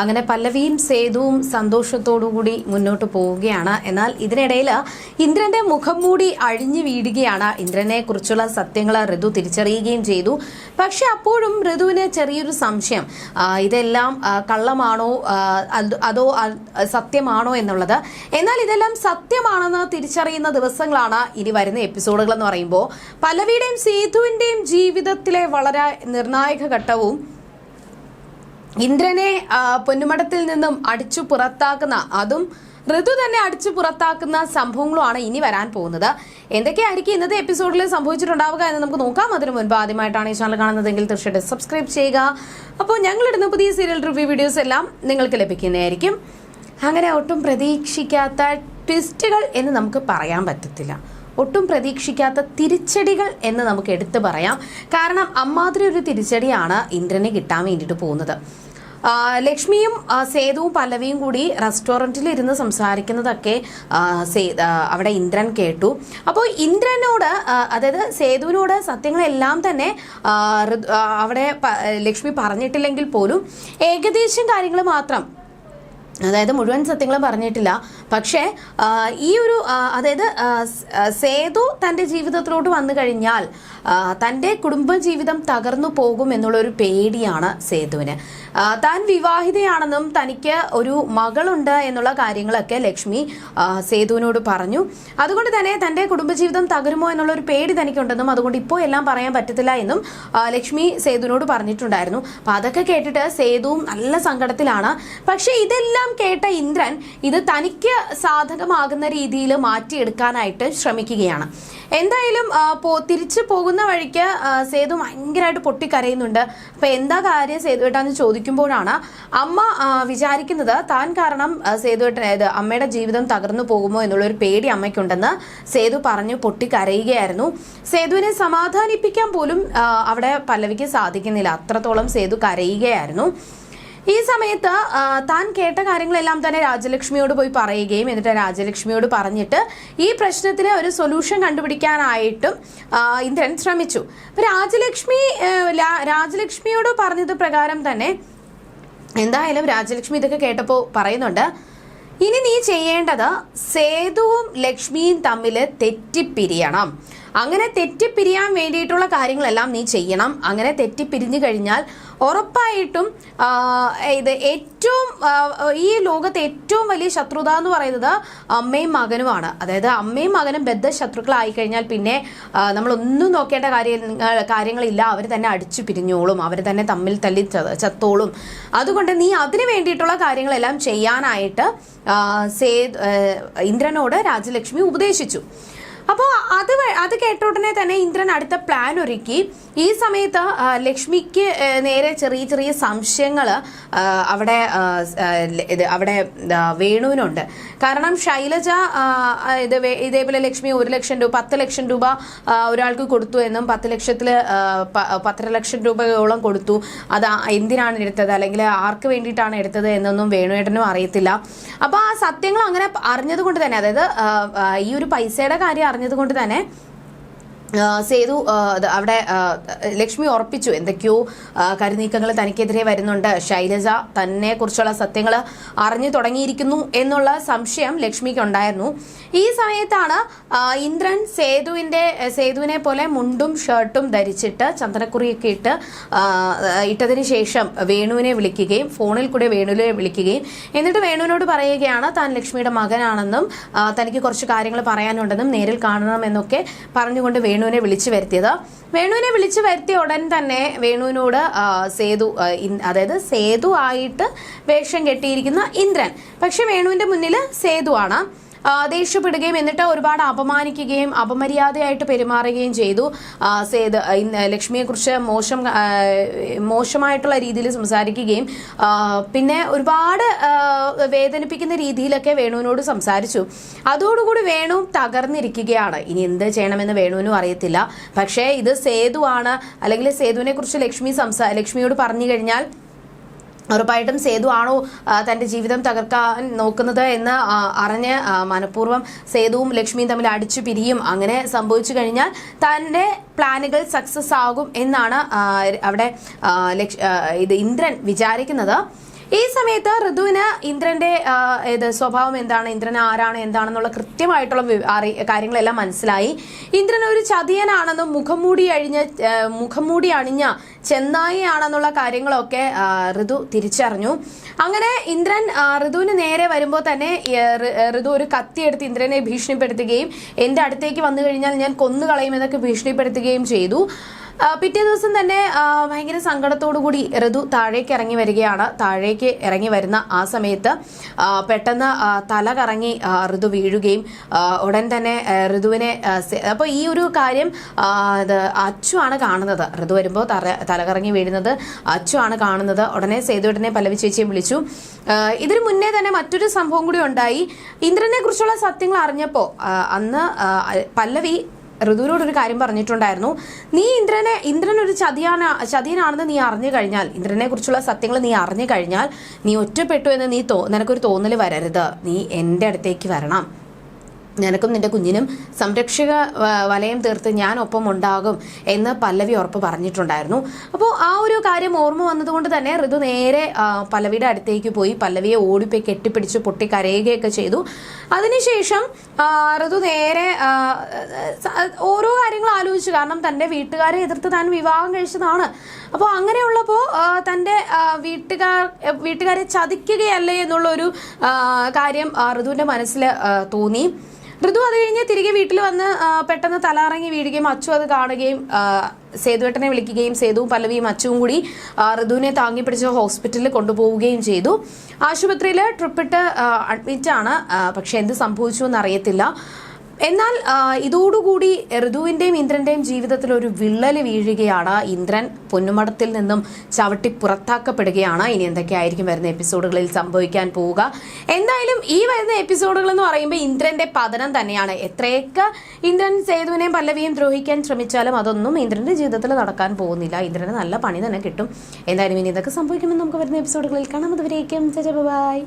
അങ്ങനെ പല്ലവിയും സേതുവും സന്തോഷത്തോടുകൂടി മുന്നോട്ട് പോവുകയാണ്. എന്നാൽ ഇതിനിടയിൽ ഇന്ദ്രന്റെ മുഖം മൂടി അഴിഞ്ഞു വീഴുകയാണ്. ഇന്ദ്രനെ കുറിച്ചുള്ള സത്യങ്ങൾ ഋതു തിരിച്ചറിയുകയും ചെയ്തു. പക്ഷെ അപ്പോഴും ഋതുവിന് ചെറിയൊരു സംശയം. ഇതെല്ലാം കള്ളമാണോ അതോ സത്യമാണോ എന്നുള്ളത്. എന്നാൽ ഇതെല്ലാം സത്യമാണെന്ന് തിരിച്ചറിയുന്ന ദിവസങ്ങളാണ് ഇനി വരുന്ന എപ്പിസോഡുകൾ എന്ന് പറയുമ്പോൾ. പല്ലവിയുടെയും സേതുവിന്റെയും ജീവിതത്തിലെ വളരെ നിർണായക ഘട്ടവും ഇന്ദ്രനെ പൊന്നുമടത്തിൽ നിന്നും അടിച്ചു പുറത്താക്കുന്ന അതും ഋതു തന്നെ അടിച്ചു പുറത്താക്കുന്ന സംഭവങ്ങളുമാണ് ഇനി വരാൻ പോകുന്നത്. എന്തൊക്കെയായിരിക്കും ഇന്നത്തെ എപ്പിസോഡിൽ സംഭവിച്ചിട്ടുണ്ടാവുക എന്ന് നമുക്ക് നോക്കാം. അതിനു മുൻപ് ആദ്യമായിട്ടാണ് ഈ ചാനൽ കാണുന്നതെങ്കിൽ തീർച്ചയായിട്ടും സബ്സ്ക്രൈബ് ചെയ്യുക. അപ്പോൾ ഞങ്ങളിടുന്ന പുതിയ സീരിയൽ റിവ്യൂ വീഡിയോസ് എല്ലാം നിങ്ങൾക്ക് ലഭിക്കുന്നതായിരിക്കും. അങ്ങനെ ഒട്ടും പ്രതീക്ഷിക്കാത്ത ട്വിസ്റ്റുകൾ എന്ന് നമുക്ക് പറയാൻ പറ്റത്തില്ല. ഒട്ടും പ്രതീക്ഷിക്കാത്ത തിരിച്ചടികൾ എന്ന് നമുക്ക് എടുത്തു പറയാം. കാരണം അമ്മാതിരി ഒരു തിരിച്ചടിയാണ് ഇന്ദ്രനെ കിട്ടാൻ വേണ്ടിയിട്ട് പോകുന്നത്. ലക്ഷ്മിയും സേതുവും പല്ലവിയും കൂടി റെസ്റ്റോറന്റിൽ ഇരുന്ന് സംസാരിക്കുന്നതൊക്കെ അവിടെ ഇന്ദ്രൻ കേട്ടു. അപ്പോൾ ഇന്ദ്രനോട് അതായത് സേതുവിനോട് സത്യങ്ങളെല്ലാം തന്നെ അവിടെ ലക്ഷ്മി പറഞ്ഞിട്ടില്ലെങ്കിൽ പോലും ഏകദേശം കാര്യങ്ങൾ മാത്രം അതായത് മുഴുവൻ സത്യങ്ങളും പറഞ്ഞിട്ടില്ല. പക്ഷേ ഈ ഒരു അതായത് സേതു തന്റെ ജീവിതത്തിലോട്ട് വന്നു കഴിഞ്ഞാൽ തന്റെ കുടുംബജീവിതം തകർന്നു പോകും എന്നുള്ളൊരു പേടിയാണ് സേതുവിന്. താൻ വിവാഹിതയാണെന്നും തനിക്ക് ഒരു മകളുണ്ട് എന്നുള്ള കാര്യങ്ങളൊക്കെ ലക്ഷ്മി സേതുവിനോട് പറഞ്ഞു. അതുകൊണ്ട് തന്നെ തന്റെ കുടുംബജീവിതം തകരുമോ എന്നുള്ള ഒരു പേടി തനിക്കുണ്ടെന്നും അതുകൊണ്ട് ഇപ്പോൾ എല്ലാം പറയാൻ പറ്റത്തില്ല എന്നും ലക്ഷ്മി സേതുവിനോട് പറഞ്ഞിട്ടുണ്ടായിരുന്നു. അപ്പം അതൊക്കെ കേട്ടിട്ട് സേതുവും നല്ല സങ്കടത്തിലാണ്. പക്ഷേ ഇതെല്ലാം കേട്ട ഇന്ദ്രൻ ഇത് തനിക്ക് സാധകമാകുന്ന രീതിയിൽ മാറ്റിയെടുക്കാനായിട്ട് ശ്രമിക്കുകയാണ്. എന്തായാലും പോ തിരിച്ചു പോകുന്ന വഴിക്ക് സേതു ഭയങ്കരമായിട്ട് പൊട്ടിക്കരയുന്നുണ്ട്. അപ്പൊ എന്താ കാര്യം സേതുവേട്ടാന്ന് ചോദിക്കുമ്പോഴാണ് അമ്മ വിചാരിക്കുന്നത് താൻ കാരണം സേതുവേട്ടൻ അതായത് അമ്മയുടെ ജീവിതം തകർന്നു പോകുമോ എന്നുള്ളൊരു പേടി അമ്മയ്ക്കുണ്ടെന്ന് സേതു പറഞ്ഞു പൊട്ടിക്കരയുകയായിരുന്നു. സേതുവിനെ സമാധാനിപ്പിക്കാൻ പോലും അവിടെ പല്ലവിക്ക് സാധിക്കുന്നില്ല. അത്രത്തോളം സേതു കരയുകയായിരുന്നു. ഈ സമയത്ത് താൻ കേട്ട കാര്യങ്ങളെല്ലാം തന്നെ രാജലക്ഷ്മിയോട് പോയി പറയുകയും എന്നിട്ട് രാജലക്ഷ്മിയോട് പറഞ്ഞിട്ട് ഈ പ്രശ്നത്തിന് ഒരു സൊല്യൂഷൻ കണ്ടുപിടിക്കാനായിട്ടും ഇന്ദ്രൻ ശ്രമിച്ചു. അപ്പം രാജലക്ഷ്മി രാജലക്ഷ്മിയോട് പറഞ്ഞത് പ്രകാരം തന്നെ എന്തായാലും രാജലക്ഷ്മി ഇതൊക്കെ കേട്ടപ്പോൾ പറയുന്നുണ്ട് ഇനി നീ ചെയ്യേണ്ടത് സേതുവും ലക്ഷ്മിയും തമ്മിൽ തെറ്റിപ്പിരിയണം. അങ്ങനെ തെറ്റിപ്പിരിയാൻ വേണ്ടിയിട്ടുള്ള കാര്യങ്ങളെല്ലാം നീ ചെയ്യണം. അങ്ങനെ തെറ്റിപ്പിരിഞ്ഞു കഴിഞ്ഞാൽ ഉറപ്പായിട്ടും ഇത് ഏറ്റവും ഈ ലോകത്തെ ഏറ്റവും വലിയ ശത്രുത എന്ന് പറയുന്നത് അമ്മയും മകനുമാണ്. അതായത് അമ്മയും മകനും ബദ്ധ ശത്രുക്കളായി കഴിഞ്ഞാൽ പിന്നെ നമ്മളൊന്നും നോക്കേണ്ട കാര്യങ്ങൾ കാര്യങ്ങളില്ല. അവർ തന്നെ അടിച്ചു പിരിഞ്ഞോളും. അവർ തന്നെ തമ്മിൽ തല്ലി ചത്തോളും. അതുകൊണ്ട് നീ അതിനു വേണ്ടിയിട്ടുള്ള കാര്യങ്ങളെല്ലാം ചെയ്യാനായിട്ട് സേ ഇന്ദ്രനോട് രാജലക്ഷ്മി ഉപദേശിച്ചു. അപ്പോൾ അത് അത് കേട്ട ഉടനെ തന്നെ ഇന്ദ്രൻ അടുത്ത പ്ലാൻ ഒരുക്കി. ഈ സമയത്ത് ലക്ഷ്മിക്ക് നേരെ ചെറിയ ചെറിയ സംശയങ്ങൾ അവിടെ അവിടെ വേണുവിനുണ്ട്. കാരണം ശൈലജ ഇത് ഇതേപോലെ ലക്ഷ്മി ഒരു ലക്ഷം രൂപ പത്ത് ലക്ഷം രൂപ ഒരാൾക്ക് കൊടുത്തു എന്നും പത്ത് ലക്ഷത്തിൽ പത്തര ലക്ഷം രൂപയോളം കൊടുത്തു. അത് എന്തിനാണ് എടുത്തത്? അല്ലെങ്കിൽ ആർക്ക് വേണ്ടിയിട്ടാണ് എടുത്തത് എന്നൊന്നും വേണുവേട്ടനും അറിയത്തില്ല. അപ്പോൾ ആ സത്യങ്ങൾ അങ്ങനെ അറിഞ്ഞത് കൊണ്ട് തന്നെ അതായത് ഈ ഒരു പൈസയുടെ കാര്യം അറിഞ്ഞത് കൊണ്ട് തന്നെ സേതു അവിടെ ലക്ഷ്മി ഉറപ്പിച്ചു. എന്തൊക്കെയോ കരുനീക്കങ്ങൾ തനിക്കെതിരെ വരുന്നുണ്ട്. ശൈലജ തന്നെ കുറിച്ചുള്ള സത്യങ്ങൾ അറിഞ്ഞു തുടങ്ങിയിരിക്കുന്നു എന്നുള്ള സംശയം ലക്ഷ്മിക്ക് ഉണ്ടായിരുന്നു ഈ സമയത്താണ് ഇന്ദ്രൻ സേതുവിന്റെ സേതുവിനെ പോലെ മുണ്ടും ഷർട്ടും ധരിച്ചിട്ട് ചന്ദനക്കുറിയൊക്കെ ഇട്ട് ഇട്ടതിന് ശേഷം വേണുവിനെ വിളിക്കുകയും ഫോണിൽ കൂടെ വേണുവിനെ വിളിക്കുകയും. എന്നിട്ട് വേണുവിനോട് പറയുകയാണ് താൻ ലക്ഷ്മിയുടെ മകനാണെന്നും തനിക്ക് കുറച്ച് കാര്യങ്ങൾ പറയാനുണ്ടെന്നും നേരിൽ കാണണമെന്നൊക്കെ പറഞ്ഞുകൊണ്ട് വേണുവിനെ വിളിച്ചു വരുത്തിയത്. വേണുവിനെ വിളിച്ചു വരുത്തിയ ഉടൻ തന്നെ വേണുവിനോട് സേതു അതായത് സേതു ആയിട്ട് വേഷം കെട്ടിയിരിക്കുന്ന ഇന്ദ്രൻ. പക്ഷെ വേണുവിന്റെ മുന്നിൽ സേതു ആണ്. ദേഷ്യപ്പെടുകയും എന്നിട്ട് ഒരുപാട് അപമാനിക്കുകയും അപമര്യാദയായിട്ട് പെരുമാറുകയും ചെയ്തു. സേത് ലക്ഷ്മിയെക്കുറിച്ച് മോശം മോശമായിട്ടുള്ള രീതിയിൽ സംസാരിക്കുകയും പിന്നെ ഒരുപാട് വേദനിപ്പിക്കുന്ന രീതിയിലൊക്കെ വേണുവിനോട് സംസാരിച്ചു. അതോടുകൂടി വേണു തകർന്നിരിക്കുകയാണ്. ഇനി എന്ത് ചെയ്യണമെന്ന് വേണുവിനും അറിയത്തില്ല. പക്ഷേ ഇത് സേതുവാണ്. അല്ലെങ്കിൽ സേതുവിനെ കുറിച്ച് ലക്ഷ്മി സംസാ ലക്ഷ്മിയോട് പറഞ്ഞു കഴിഞ്ഞാൽ ഉറപ്പായിട്ടും സേതു ആണോ ആ, തന്റെ ജീവിതം തകർക്കാൻ നോക്കുന്നത് എന്ന് അറിഞ്ഞ് മനഃപൂർവം സേതുവും ലക്ഷ്മിയും തമ്മിൽ അടിച്ചു പിരിയും. അങ്ങനെ സംഭവിച്ചു കഴിഞ്ഞാൽ തന്റെ പ്ലാനുകൾ സക്സസ് ആകും എന്നാണ് അവിടെ ഇത് ഇന്ദ്രൻ വിചാരിക്കുന്നത്. ഈ സമയത്ത് ഋതുവിന് ഇന്ദ്രന്റെ ഇത് സ്വഭാവം എന്താണ് ഇന്ദ്രൻ ആരാണ് എന്താണെന്നുള്ള കൃത്യമായിട്ടുള്ള കാര്യങ്ങളെല്ലാം മനസ്സിലായി. ഇന്ദ്രൻ ഒരു ചതിയനാണെന്നും മുഖംമൂടി അഴിഞ്ഞ മുഖം മുഖംമൂടി അണിഞ്ഞ ചെന്നായിയാണെന്നുള്ള കാര്യങ്ങളൊക്കെ ഋതു തിരിച്ചറിഞ്ഞു. അങ്ങനെ ഇന്ദ്രൻ ഋതുവിന് നേരെ വരുമ്പോൾ തന്നെ ഋതു ഒരു കത്തിയെടുത്ത് ഇന്ദ്രനെ ഭീഷണിപ്പെടുത്തുകയും എന്റെ അടുത്തേക്ക് വന്നു കഴിഞ്ഞാൽ ഞാൻ കൊന്നുകളയും എന്നൊക്കെ ഭീഷണിപ്പെടുത്തുകയും ചെയ്തു. പിറ്റേ ദിവസം തന്നെ ഭയങ്കര കൂടി ഋതു താഴേക്ക് ഇറങ്ങി വരികയാണ്. താഴേക്ക് ഇറങ്ങി വരുന്ന ആ സമയത്ത് പെട്ടെന്ന് തല കറങ്ങി ഋതു വീഴുകയും ഉടൻ തന്നെ ഋതുവിനെ അപ്പോൾ ഈ ഒരു കാര്യം അച്ചു ആണ് കാണുന്നത്. ഋതു വരുമ്പോൾ തലകറങ്ങി വീഴുന്നത് അച്ചു ആണ് കാണുന്നത്. ഉടനെ സേതുവേട്ടനെ പല്ലവി ചേച്ചിയെ വിളിച്ചു. ഇതിനു മുന്നേ തന്നെ മറ്റൊരു സംഭവം കൂടി ഉണ്ടായി. ഇന്ദ്രനെ കുറിച്ചുള്ള സത്യങ്ങൾ അറിഞ്ഞപ്പോൾ അന്ന് പല്ലവി ഋതുവിനോട് ഒരു കാര്യം പറഞ്ഞിട്ടുണ്ടായിരുന്നു. നീ ഇന്ദ്രനെ ഇന്ദ്രൻ ഒരു ചതിയാന ചതിയനാണെന്ന് നീ അറിഞ്ഞു കഴിഞ്ഞാൽ ഇന്ദ്രനെ കുറിച്ചുള്ള സത്യങ്ങൾ നീ അറിഞ്ഞു കഴിഞ്ഞാൽ നീ ഒറ്റപ്പെട്ടു എന്ന് നീ തോ നിനക്കൊരു തോന്നൽ വരരുത്. നീ എന്റെ അടുത്തേക്ക് വരണം. നിനക്കും നിന്റെ കുഞ്ഞിനും സംരക്ഷക വലയം തീർത്ത് ഞാൻ ഒപ്പം ഉണ്ടാകും എന്ന് പല്ലവി ഉറപ്പ് പറഞ്ഞിട്ടുണ്ടായിരുന്നു. അപ്പോൾ ആ ഒരു കാര്യം ഓർമ്മ വന്നതുകൊണ്ട് തന്നെ ഋതു നേരെ പല്ലവിയുടെ അടുത്തേക്ക് പോയി പല്ലവിയെ ഓടിപ്പോയി കെട്ടിപ്പിടിച്ച് പൊട്ടി കരയുകയൊക്കെ ചെയ്തു. അതിനുശേഷം ഋതു നേരെ ഓരോ കാര്യങ്ങൾ ആലോചിച്ചു. കാരണം തന്റെ വീട്ടുകാരെ എതിർത്ത് താൻ വിവാഹം കഴിച്ചതാണ്. അപ്പോൾ അങ്ങനെയുള്ളപ്പോൾ തന്റെ വീട്ടുകാർ വീട്ടുകാരെ ചതിക്കുകയല്ലേ എന്നുള്ളൊരു കാര്യം ഋതുവിന്റെ മനസ്സിൽ തോന്നി. ഋതു അത് കഴിഞ്ഞ് തിരികെ വീട്ടിൽ വന്ന് പെട്ടെന്ന് തലറങ്ങി വീഴുകയും അച്ചു അത് കാണുകയും സേതുവേട്ടനെ വിളിക്കുകയും സേതുവും പല്ലവിയും അച്ചുവും കൂടി ഋതുവിനെ താങ്ങി പിടിച്ച് ഹോസ്പിറ്റലിൽ കൊണ്ടുപോവുകയും ചെയ്തു. ആശുപത്രിയിൽ ട്രിപ്പിട്ട് അഡ്മിറ്റ് ആണ് ആ, പക്ഷെ എന്ത് സംഭവിച്ചു എന്ന് അറിയത്തില്ല എന്നാൽ ഇതോടുകൂടി ഋതുവിന്റെയും ഇന്ദ്രന്റെയും ജീവിതത്തിൽ ഒരു വിള്ളൽ വീഴുകയാണ്. ഇന്ദ്രൻ പൊന്നുമടത്തിൽ നിന്നും ചവിട്ടി പുറത്താക്കപ്പെടുകയാണ്. ഇനി എന്തൊക്കെയായിരിക്കും വരുന്ന എപ്പിസോഡുകളിൽ സംഭവിക്കാൻ പോവുക? എന്തായാലും ഈ വരുന്ന എപ്പിസോഡുകൾ എന്ന് പറയുമ്പോൾ ഇന്ദ്രന്റെ പതനം തന്നെയാണ്. എത്രയൊക്കെ ഇന്ദ്രൻ സേതുവിനെയും പല്ലവിയും ദ്രോഹിക്കാൻ ശ്രമിച്ചാലും അതൊന്നും ഇന്ദ്രന്റെ ജീവിതത്തിൽ നടക്കാൻ പോകുന്നില്ല. ഇന്ദ്രന് നല്ല പണി തന്നെ കിട്ടും. എന്തായാലും ഇനി ഇതൊക്കെ സംഭവിക്കുമെന്ന് നമുക്ക് വരുന്ന എപ്പിസോഡുകളിൽ കാണാം. അതുവരേക്കും ബൈ.